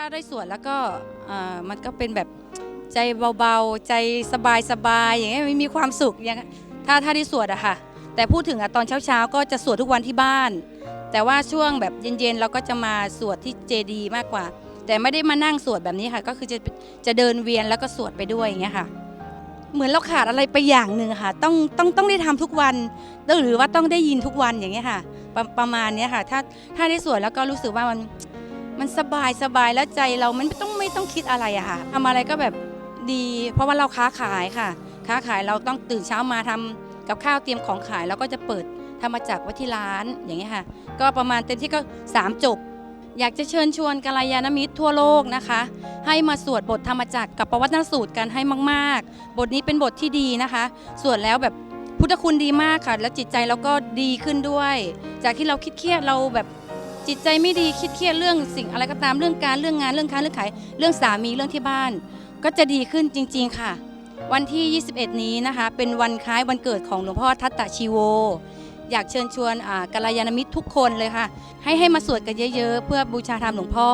ถ้าได้สวดแล้วก็มันก็เป็นแบบใจเบาๆ ใจสบายๆ อย่างเงี้ยมีความสุขอย่างถ้าถ้าได้สวดอะค่ะ แต่พูดถึงอะตอนเช้าๆ ก็จะสวดทุกวันที่บ้าน แต่ว่าช่วงแบบเย็นๆ เราก็จะมาสวดที่เจดีมากกว่า แต่ไม่ได้มานั่งสวดแบบนี้ค่ะ ก็คือจะจะเดินเวียนแล้วก็สวดไปด้วยอย่างเงี้ยค่ะ เหมือนเราขาดอะไรไปอย่างหนึ่งค่ะ ต้องต้องต้องได้ทำทุกวัน หรือว่าต้องได้ยินทุกวันอย่างเงี้ยค่ะ ประประมาณเนี้ยค่ะ ถ้าถ้าได้สวดแล้วก็รู้สึกว่ามัน มันสบายสบายแล้วใจเรามันไม่ต้องไม่ต้องคิดอะไรอะค่ะทำอะไรก็แบบดี เพราะว่าเราค้าขายค่ะ ค้าขายเราต้องตื่นเช้ามาทำกับข้าวเตรียมของขายแล้วก็จะเปิดธรรมจักรไว้ที่ร้านอย่างเงี้ยค่ะ ก็ประมาณเต็มที่ก็ 3 จบ อยากจะเชิญชวนกัลยาณมิตรทั่วโลกนะคะ ให้มาสวดบทธรรมจักรกับประวัตินสูตรกันให้มาก ๆ บทนี้เป็นบทที่ดีนะคะ สวดแล้วแบบพุทธคุณดีมากค่ะ แล้วจิตใจเราก็ดีขึ้นด้วย จากที่เราคิดเครียดเราแบบ จิตใจไม่ดีคิดเครียดเรื่องสิ่งอะไรก็ตามเรื่องการเรื่องงานเรื่องค้าเรื่องขายเรื่องสามีเรื่องที่บ้าน ก็จะดีขึ้นจริง ๆค่ะ วันที่ 21 นี้นะคะ เป็นวันคล้ายวันเกิดของหลวงพ่อทัตตะชีโว อยากเชิญชวนอ่ากัลยาณมิตรทุกคนเลยค่ะ ให้ให้มาสวดกันเยอะ ๆ เพื่อบูชาธรรมหลวงพ่อ